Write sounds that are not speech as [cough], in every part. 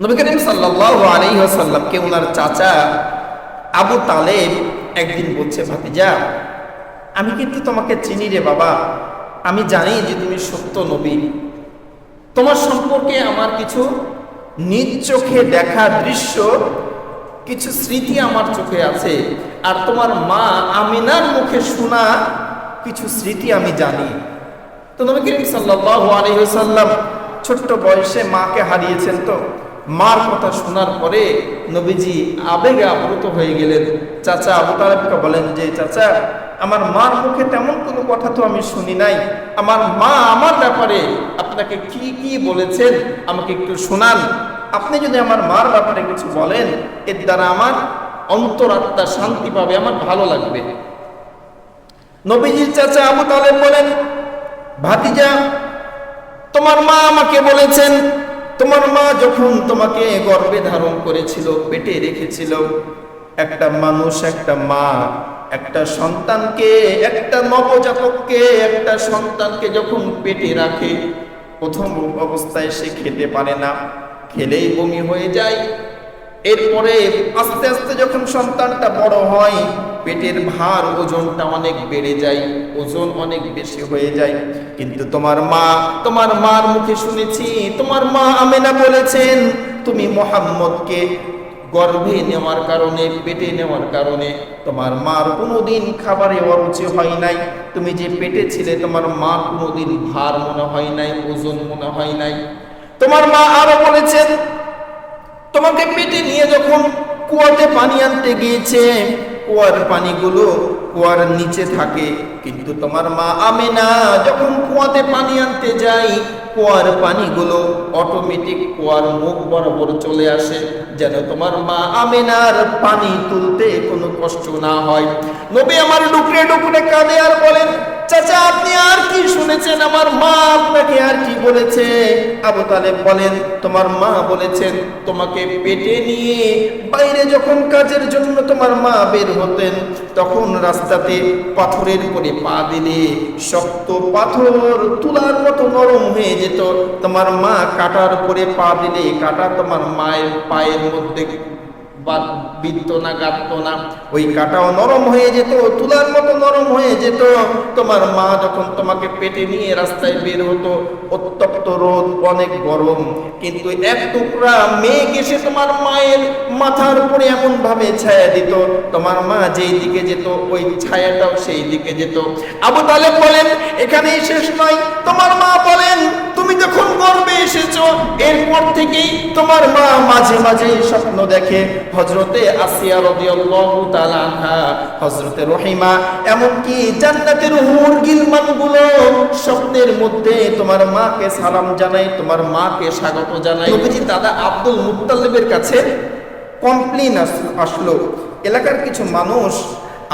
নবী করিম সাল্লাল্লাহু আলাইহি ওয়াসাল্লামকে ওনার চাচা আবু তালেব একদিন বলছে, ভাতিজা, আমি কিন্তু তোমাকে চিনি রে বাবা। আমি জানি যে তুমি সত্য নবী। তোমার সম্পর্কে আমার কিছু নিজ চোখে দেখা দৃশ্য, কিছু স্মৃতি আমার চোখে আছে। আর তোমার মা আমিনার মুখে শোনা কিছু স্মৃতি আমি জানি। তো নবী করিম সাল্লাল্লাহু আলাইহি ওয়াসাল্লাম ছোট্ট বয়সে মাকে হারিয়েছেন তো। মার কথা শোনার পরে নবীজি আবেগে আপ্লুত হয়ে গেলেন। চাচা আবু তালেবকে বলেন যে, চাচা, আমার মার মুখে তেমন কোনো কথা তো আমি শুনি নাই। আমার মা আমার ব্যাপারে আপনাকে কি কি বলেছেন? আমাকে একটু শোনান। আপনি যদি আমার মার ব্যাপারে কিছু বলেন, এর দ্বারা আমার অন্তরাত্মা শান্তি পাবে, আমার ভালো লাগবে। নবীজির চাচা আবু তালেব বলেন, ভাতিজা, তোমার মা আমাকে বলেছেন তোমার মা যখন তোমাকে গর্বে ধারণ করেছিল, পেটে রেখেছিল, একটা মানুষ, একটা মা, একটা সন্তানকে, একটা নবজাতককে, একটা সন্তানকে যখন পেটে রাখে, প্রথম অবস্থায় সে খেতে পারে না, খেলেই বমি হয়ে যায়। এরপরে আস্তে আস্তে যখন সন্তানটা বড় হয়, পেটের ভার ওজনটা অনেক বেড়ে যায়, ওজন অনেক বেশি হয়ে যায়। কিন্তু তোমার মা, তোমার মার মুখে শুনেছি, তোমার মা আমেনা বলেছেন, তুমি মোহাম্মদকে গর্ভে নেওয়ার কারণে, পেটে নেওয়ার কারণে তোমার মার কোনোদিন খাবারে অরুচি হয় নাই। তুমি যে পেটে ছিলে, তোমার মা কোনোদিন ভার মনে হয় নাই, ওজন মনে হয় নাই। তোমার মা আরও বলেছেন তোমাকে পেটে নিয়ে যখন কুয়াতে পানি আনতে গিয়েছে, কুয়ার পানিগুলো কুয়ার নিচে থাকে। কিন্তু তোমার মা আমেনা যখন কুয়াতে পানি আনতে যাই কুয়ার পানিগুলো অটোমেটিক কুয়ার মুখ বরাবর চলে আসে, যেন তোমার মা আমেনার পানি তুলতে কোনো কষ্ট না হয়। নবী আমার ডুকরে ডুকরে কাঁদে আর বলেন চাচা, আপনি আর কি শুনেছেন? আমার মা আপনাকে আর কি বলেছে? আবু তালেব বলেন, তোমার মা বলেছেন, তোমাকে পেটে নিয়ে বাইরে যখন কাজের জন্য তোমার মা বের হতেন, তখন রাস্তাতে পাথরের করে পা দিলে শক্ত পাথর তুলার মতো নরম হয়ে যেত। তোমার মা কাটার উপরে পা দিলে কাটা তোমার মায়ের পায়ের মধ্যে বা বিদ্য না কাটত না। ওই কাটাও নরম হয়ে যেত, তুলার মতো নরম হয়ে যেত। তোমার মা যখন তোমাকে পেটে নিয়ে রাস্তায় বের হতো উত্তপ্ত রোদ, অনেক গরম। কিন্তু এক টুকরা মেঘ এসে তোমার মায়ের মাথার উপরে এমন ভাবে ছায়া দিত। তোমার মা যেই দিকে যেত, ওই ছায়াটাও সেই দিকে যেত। আবু তালেব বলেন, এখানেই শেষ নয়। তোমার মা বলেন তুমি যখন গর্বে এসেছ, এরপর থেকেই তোমার মা মাঝে মাঝে স্বপ্ন দেখে হজরতে আসিয়া রাদিয়াল্লাহু হজরতে রহিমা, এমনকি জান্নাতের হুর গিলমানগুলো স্বপ্নের মধ্যে তোমার মাকে সালাম জানাই, তোমার মাকে স্বাগত জানাই। নবীজি দাদা আব্দুল মুত্তালিবের কাছে কমপ্লেন আসলো। এলাকার কিছু মানুষ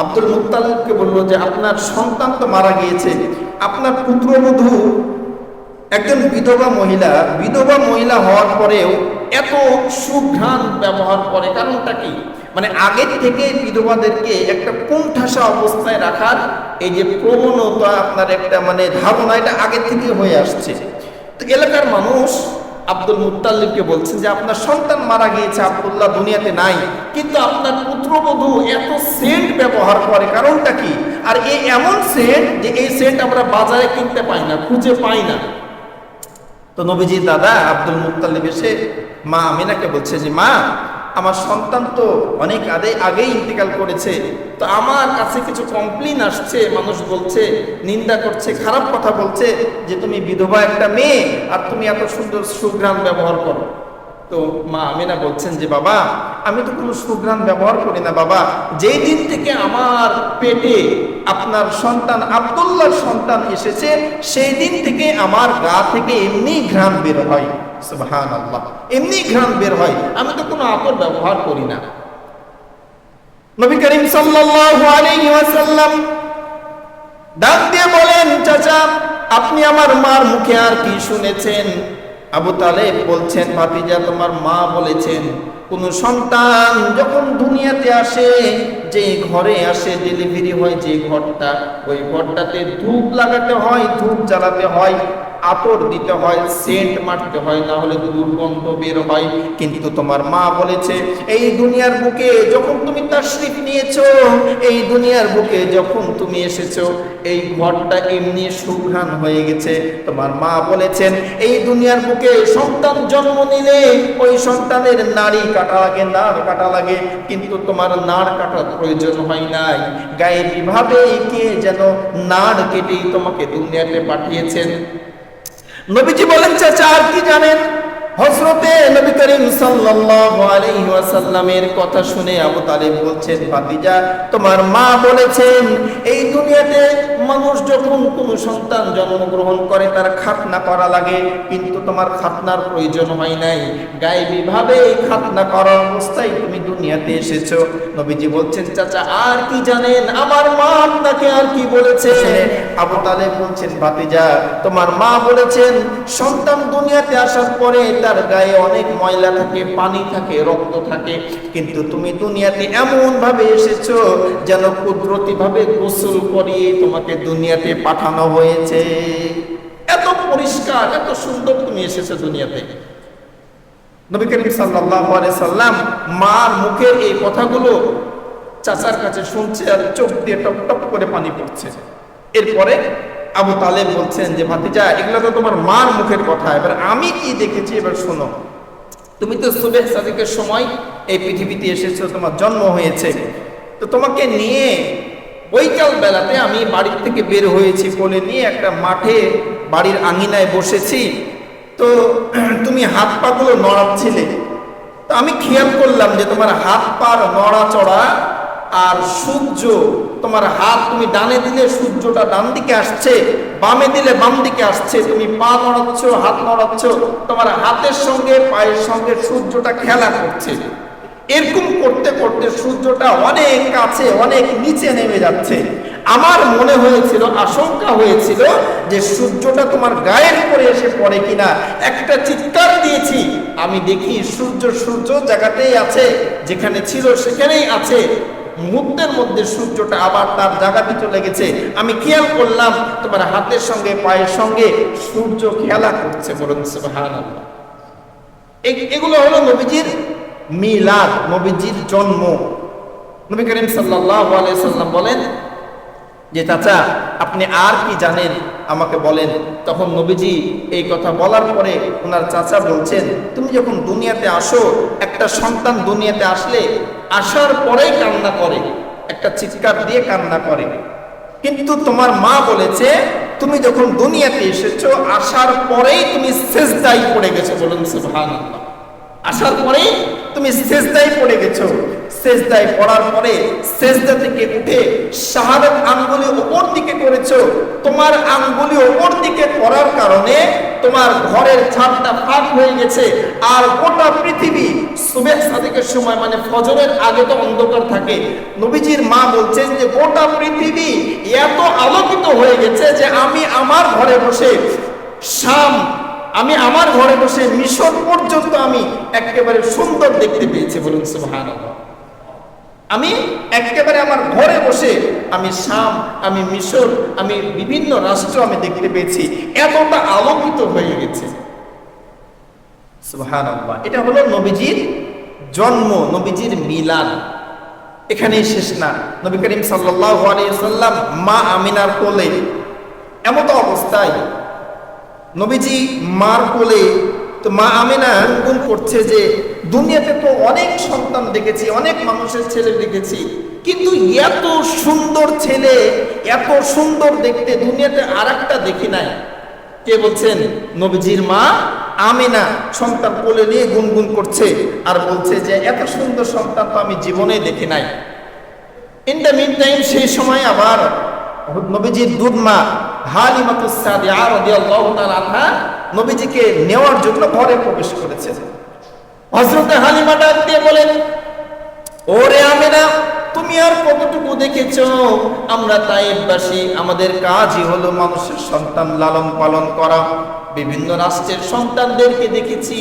আব্দুল মুত্তালিবকে বলল যে, আপনার সন্তান তো মারা গিয়েছে। আপনার পুত্রবধূ একজন বিধবা মহিলা বিধবা মহিলা হওয়ার পরেও এত সুঘ্রাণ ব্যবহার করে, কারণটা কি? মানে আগের থেকে বিধবাদেরকে একটা কোণঠাসা অবস্থায় রাখার এই যে প্রবণতা আপনার একটা মানে ধারণা, এটা আগের থেকে হয়ে আসছে। তো এলাকার মানুষ আব্দুল মুত্তাল্লিবকে বলছেন যে, আপনার সন্তান মারা গিয়েছে, আব্দুল্লাহ দুনিয়াতে নাই, কিন্তু আপনার পুত্রবধূ এত সেন্ট ব্যবহার করে, কারণটা কি? আর এই এমন সেন্ট যে, এই সেন্ট আমরা বাজারে কিনতে পাই না, খুঁজে পাই না। তো নবীজি দাদা আব্দুল মুক্তালিব এসে মা আমিনাকে বলছে যে, মা, আমার সন্তান তো অনেক আদে আগেই ইন্তেকাল করেছে। তো আমার কাছে কিছু কমপ্লেন আসছে। মানুষ বলছে, নিন্দা করছে, খারাপ কথা বলছে যে, তুমি বিধবা একটা মেয়ে আর তুমি এত সুন্দর সুগ্রাম ব্যবহার করো। তো মা আমিনা বলছেন যে, বাবা, আমি তো কোনো সুগ্রাম ব্যবহার করি না, বাবা। যেই দিন থেকে আমার পেটে আপনার সন্তান আব্দুল্লাহর সন্তান এসেছে, সেই দিন থেকে আমার গা থেকে এমনি ঘ্রাণ বের হয়। সুবহান আল্লাহ এমনি ঘ্রাণ বের হয়। আমি তো কোনো আতর ব্যবহার করি না। নবী করিম সাল্লাল্লাহু আলাইহি ওয়াসাল্লাম ডাক দিয়ে বলেন, চাচা, আপনি আমার মার মুখে আর কি শুনেছেন? আবু তালেব বলছেন, ভাতিজা, তোমার মা বলেছেন, কোন সন্তান যখন দুনিয়াতে আসে, যে ঘরে আসে ডেলিভারি হয়, যে ঘরটা, ওই ঘরটাতে ধূপ লাগাতে হয়, ধূপ জ্বালাতে হয় আতর দিতে হয়, সেন্ট মারতে হয়, না হলে দুর্গন্ধ বের হয়। কিন্তু তোমার মা বলেছে, এই দুনিয়ার বুকে যখন তুমি তাশরিফ নিয়েছো, এই দুনিয়ার বুকে যখন তুমি এসেছ, এই ঘরটা এমনি সুঘ্রাণ হয়ে গেছে। তোমার মা বলেছেন, এই দুনিয়ার বুকে সন্তান জন্ম নিলে ওই সন্তানের নারী কাটা লাগে, নাড় কাটা লাগে, কিন্তু তোমার নাড় কাটার প্রয়োজন হয় নাই। গায়ে বিভাবে কে যেন নাড় কেটেই তোমাকে দুনিয়াতে পাঠিয়েছেন? নবীজি বলেন, চাচা, আর কি জানেন? হজরতে নবী করিম সাল্লাল্লাহু আলাইহি ওয়াসাল্লামের কথা শুনে আবু তালিব বলছেন, ভাতিজা, তোমার মা বলেছেন, এই দুনিয়াতে মানুষ যখন কোনো সন্তান জন্মগ্রহণ করে তার খাতনা করা লাগে। কিন্তু তোমার খাতনার প্রয়োজন হয় নাই। গায়েবী ভাবে এই খাতনা করার অবস্থায় তুমি দুনিয়াতে এসেছ। নবীজি বলছেন চাচা আর কি জানেন? আমার মা আপনাকে আর কি বলেছে? আবু তালেব বলছেন ভাতিজা তোমার মা বলেছেন সন্তান দুনিয়াতে আসার পরে তার গায়ে অনেক ময়লা থাকে পানি থাকে রক্ত থাকে। কিন্তু তুমি দুনিয়াতে এমন ভাবে এসেছ যেন কুদরতি ভাবে গোসল করিয়ে তোমাকে দুনিয়াতে পাঠানো হয়েছে। এত পরিষ্কার, এত সুন্দর তুমি এসেছ দুনিয়াতে। নবী করিম সাল্লাম মার মুখের এই কথাগুলো চাচার কাছে শুনছে আর চোখ দিয়ে টপ টপ করে পানি পড়ছে। এরপরে আবু তালেব বলছেন যে, ভাতিজা, এগুলো তো তোমার মার মুখের কথা। এবার আমি কি দেখেছি? এবার শোনো। তুমি তো সুবেহ সাদিকের সময় এই পৃথিবীতে এসেছ, তোমার জন্ম হয়েছে। তো তোমাকে নিয়ে বৈকাল বেলাতে আমি বাড়ির থেকে বের হয়েছি কোলে নিয়ে একটা মাঠে বাড়ির আঙিনায় বসেছি। তো [clears throat] তুমি হাত পাগুলো নড়াচ্ছিলে। তো আমি খেয়াল করলাম যে তোমার হাত পার নড়াচড়া আর সূর্য, তোমার হাত তুমি ডানে দিলে সূর্যটা ডান দিকে আসছে, বামে দিলে বাম দিকে আসছে, তুমি পা নড়াচ্ছ, হাত নড়াচ্ছ, তোমার হাতের সঙ্গে, পায়ের সঙ্গে সূর্যটা খেলা করছে। এরকম করতে করতে সূর্যটা অনেক কাছে, অনেক নিচে নেমে যাচ্ছে। আমার মনে হয়েছিল, আশঙ্কা হয়েছিল যে সূর্যটা তোমার গায়ের উপরে এসে পড়ে কিনা। একটা চিৎকার দিয়েছি। আমি দেখি সূর্য সূর্য জায়গাতেই আছে, যেখানে ছিল সেখানেই আছে। মুহূর্তের মধ্যে সূর্যটা আবার তার জায়গাতে চলে গেছে। আমি খেয়াল করলাম, তোমার হাতের সঙ্গে, পায়ের সঙ্গে সূর্য খেলা করছে বলুন সুবহানাল্লাহ। এগুলো হলো নবীজির মিলাদ, নবীজির জন্ম। নবী করিম সাল্লাম বলেন যে, চাচা, আপনি আর কি জানেন? আমাকে বলেন। তখন নবীজি এই কথা বলার পরে ওনার চাচা বলছেন, তুমি যখন দুনিয়াতে আসো, একটা সন্তান দুনিয়াতে আসলে আসার পরেই কান্না করে, একটা চিৎকার দিয়ে কান্না করে। কিন্তু তোমার মা বলেছে, তুমি যখন দুনিয়াতে এসেছ, আসার পরেই তুমি সেজদাই পড়ে গেছো বলুন সুবহানাল্লাহ। আসার পরে তুমি সেজদায় পড়ে গেছো। সেজদায় পড়ার পরে সেজদা থেকে উঠে শাহাদাত আঙ্গুলি ওপর দিকে করেছ। তোমার আঙ্গুলি ওপর দিকে করার কারণে তোমার ঘরের ছাদটা ফাঁক হয়ে গেছে। আর গোটা পৃথিবী সুবেহ সাদিকের সময় মানে ফজরের আগে তো অন্ধকার থাকে। নবীজির মা বলছেন যে, গোটা পৃথিবী এত আলোকিত হয়ে গেছে যে আমি আমার ঘরে বসে শাম আমি আমার ঘরে বসে মিশর পর্যন্ত আমি একেবারে সুন্দর দেখতে পেয়েছি বলুন সুবহানাল্লাহ। আমি একেবারে আমার ঘরে বসে আমি শাম, আমি মিশর, আমি বিভিন্ন রাষ্ট্র আমি দেখতে পেয়েছি, এতটা আলোকিত হয়ে গেছে। সুবহানাল্লাহ। এটা হলো নবীজির জন্ম, নবীজির মিলাদ। এখানেই শেষ না। নবী করিম সাল্লাম মা আমিনার কোলে এমত অবস্থায় নবীজি মার কোলে, তো মা আমেনা গুণ করছে যে, দুনিয়াতে তো অনেক সন্তান দেখেছি, অনেক মানুষের ছেলে দেখেছি, কিন্তু এত সুন্দর ছেলে, এত সুন্দর দেখতে দুনিয়াতে আর একটা দেখি নাই। কে বলছেন? নবীজির মা আমেনা সন্তান কোলে নিয়ে গুনগুন করছে আর বলছে যে, এত সুন্দর সন্তান তো আমি জীবনে দেখি নাই। ইন দ্য মিন টাইম সেই সময় আবার নবীজির দুধ মা নবীজিকে নেওয়ার জন্য ঘরে প্রবেশ করেছে হযরতে হালিমা ডাক দিয়ে বলেন, ওরে আমেনা, তুমি আর কতটুকু দেখেছ? আমরা তাইবাসী আমাদের কাজই হলো মানুষের সন্তান লালন পালন করা। বিভিন্ন রাষ্ট্রের সন্তানদেরকে দেখেছি,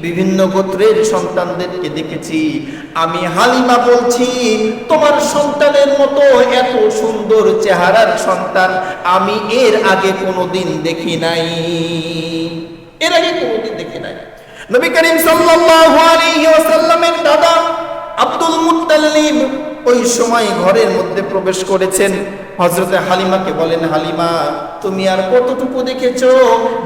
বিভিন্ন গোত্রের সন্তানদেরকে দেখেছি। আমি হালিমা বলছি, তোমার সন্তানের মতো এত সুন্দর চেহারার সন্তান আমি এর আগে কোনোদিন দেখি নাই। এর আগে কোনোদিন দেখি নাই। নবী করিম সাল্লাল্লাহু আলাইহি ওয়াসাল্লামের দাদা আব্দুল মুত্তালিব ওই সময় ঘরের মধ্যে প্রবেশ করেছেন। হজরতে হালিমাকে বলেন, হালিমা, তুমি আর কতটুকু দেখেছ?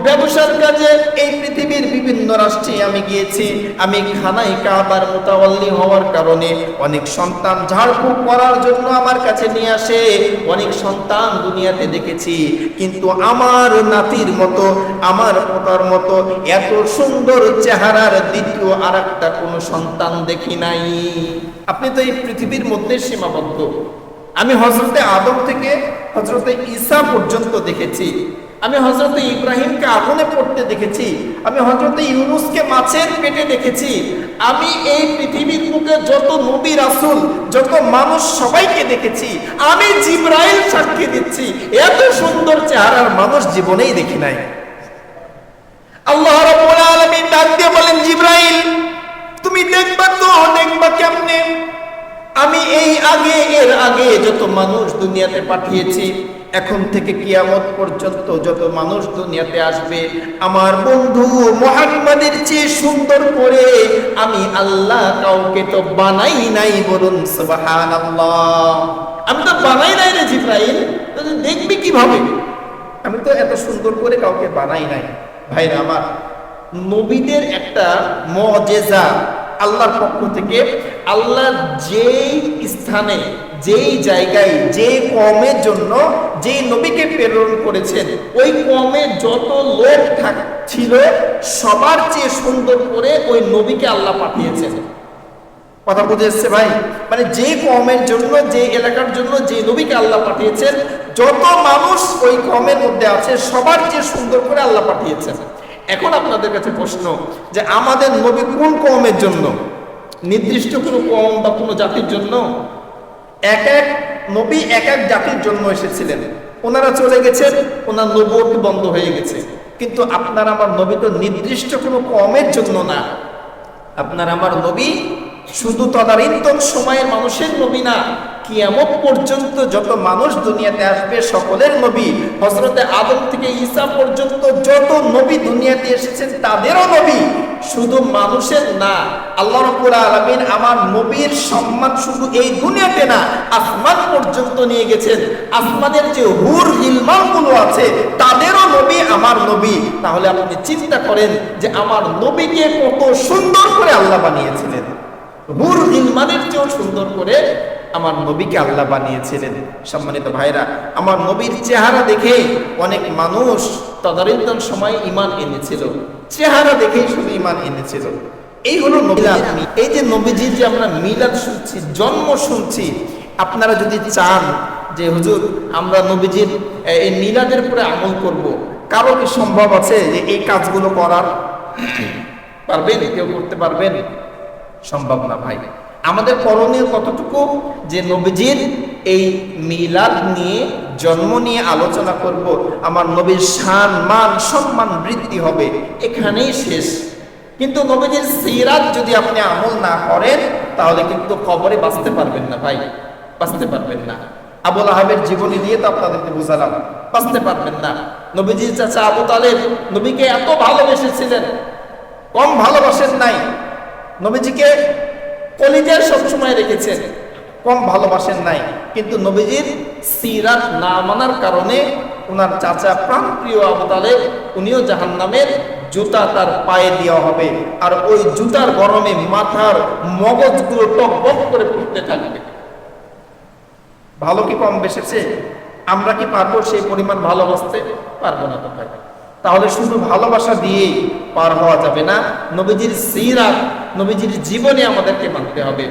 ব্যবসার কাজে এই পৃথিবীর বিভিন্ন রাষ্ট্রে আমি গিয়েছি। আমি খানাই কাবার মোতাবল্লি হওয়ার কারণে অনেক সন্তান ঝাড়ফুঁক করার জন্য আমার কাছে নিয়ে আসে। অনেক সন্তান দুনিয়াতে দেখেছি। কিন্তু আমার নাতির মতো, আমার পোতার মতো এত সুন্দর চেহারার দ্বিতীয় আর একটা কোনো সন্তান দেখি নাই। আপনি তো এই পৃথিবীর মধ্যে সীমাবদ্ধ। আমি হজরতে আদম থেকে হজরতে ঈসা পর্যন্ত দেখেছি। আমি হজরতে ইব্রাহিমকে আগুনে পড়তে দেখেছি। আমি হজরতে ইউনুসকে মাছের পেটে দেখেছি। আমি এই পৃথিবীর মুখে যত নবী রাসুল, যত মানুষ সবাইকে দেখেছি। আমি জিব্রাইল সাক্ষী দিচ্ছি। এত সুন্দর চেহারার মানুষ জীবনেই দেখি নাই। আল্লাহ রাব্বুল আলামিন ডাক দিয়ে বলেন, জিব্রাইল তুমি দেখবা তো, দেখবা কেমনে? আমি এই আগে, এর আগে যত মানুষ দুনিয়াতে পাঠিয়েছি, এখন থেকে কিয়ামত পর্যন্ত যত মানুষ দুনিয়াতে আসবে, আমার বন্ধু মোহাম্মদের চেয়ে সুন্দর করে আমি আল্লাহ কাউকে তো বানাই নাই বলুন আমি তো বানাই নাই রে জিব্রাইল দেখবি কীভাবে? আমি তো এত সুন্দর করে কাউকে বানাই নাই। ভাইরা আমার নবীদের একটা মজেজা, আল্লাহর পক্ষ থেকে। আল্লাহ যেই স্থানে, যেই জায়গায় যে কমের জন্য যেই নবীকে প্রেরণ করেছেন, ওই কমে যত লোক ছিল, সবার চেয়ে সুন্দর করে ওই নবীকে আল্লাহ পাঠিয়েছেন। কথা বুঝে এসছে ভাই? মানে যে কমের জন্য যে এলাকার জন্য যে নবীকে আল্লাহ পাঠিয়েছেন, যত মানুষ ওই কমের মধ্যে আছে, সবার চেয়ে সুন্দর করে আল্লাহ পাঠিয়েছেন। এখন আপনাদের কাছে প্রশ্ন যে আমাদের নবী কোন কমের জন্য? নির্দিষ্ট কোনো কম বা কোনো জাতির জন্য? এক এক নবী এক এক জাতির জন্য এসেছিলেন। ওনারা চলে গেছেন, ওনার নবুয়ত বন্ধ হয়ে গেছে। কিন্তু আপনার আমার নবী তো নির্দিষ্ট কোনো কমের জন্য না। আপনার আমার নবী শুধু তদারিন্তন সময়ের মানুষের নবী না। কিয়ামত পর্যন্ত যত মানুষ দুনিয়াতে আসবে, সকলের নবী হজরতে আদম থেকে ঈসা পর্যন্ত যত নবী দুনিয়াতে এসেছেন, তাদেরও নবী। শুধু মানুষের না, আল্লাহ রব্বুল আলামিন আমার নবীর সম্মান শুধু এই দুনিয়াতে না, আসমান পর্যন্ত নিয়ে গেছেন। আসমানের যে হুর গিলমানগুলো আছে, তাদেরও নবী আমার নবী। তাহলে আপনি চিন্তা করেন যে আমার নবীকে কত সুন্দর করে আল্লাহ বানিয়েছিলেন। হুর ইলমানের চেয়েও সুন্দর করে আমার নবীকে আল্লাহ বানিয়েছিলেন। সম্মানিত ভাইরা, আমার নবীর চেহারা দেখে অনেক মানুষ তদারন্তন সময় ইমান এনেছিল। চেহারা দেখেই শুধু ইমান এনেছিল। এই হলো এই যে নবীজির যে আমরা মিলাদ শুনছি, জন্ম শুনছি, আপনারা যদি চান যে, হুজুর, আমরা নবীজির এই মিলাদের উপরে আমল করব। কারও কি সম্ভব আছে যে, এই কাজগুলো করার? পারবেন? কেউ করতে পারবেন? সম্ভব না ভাই। আমাদের করণীয় কতটুকু? যে নবীজির এই মিলাদ নিয়ে জন্ম নিয়ে আলোচনা করব। আমার নবীর শান, মান, সম্মান বৃদ্ধি হবে। এখানেই শেষ। কিন্তু নবীজির সিরাত যদি আপনি আমল না করেন, তাহলে কিন্তু কবরে বাঁচতে পারবেন না ভাই। বাঁচতে পারবেন না। আবুল আহাবের জীবনী দিয়ে তো আপনাদেরকে বুঝালাম। বাঁচতে পারবেন না। নবীজির চাচা আবু তালেব নবীকে এত ভালোবেসেছিলেন। কম ভালোবাসেন নাই। নবীজিকে কলিজায় সবসময় রেখেছেন। কম ভালোবাসেন নাই। কিন্তু নবীজির সিরাত না মানার কারণে ওনার চাচা প্রাণপ্রিয় প্রিয় তালেব, উনিও জাহান নামের জুতা তার পায়ে দেওয়া হবে। আর ওই জুতার গরমে মাথার মগজগুলো টক বক করে ফুটতে থাকবে। ভালো কি কম বেসেছে? আমরা কি পারব সেই পরিমাণ ভালোবাসতে পারব না তাহলে শুধু ভালোবাসা দিয়েই পার হওয়া যাবে না। নবীজির সিরাত নবীজির জীবনে আমাদেরকে মানতে হবে।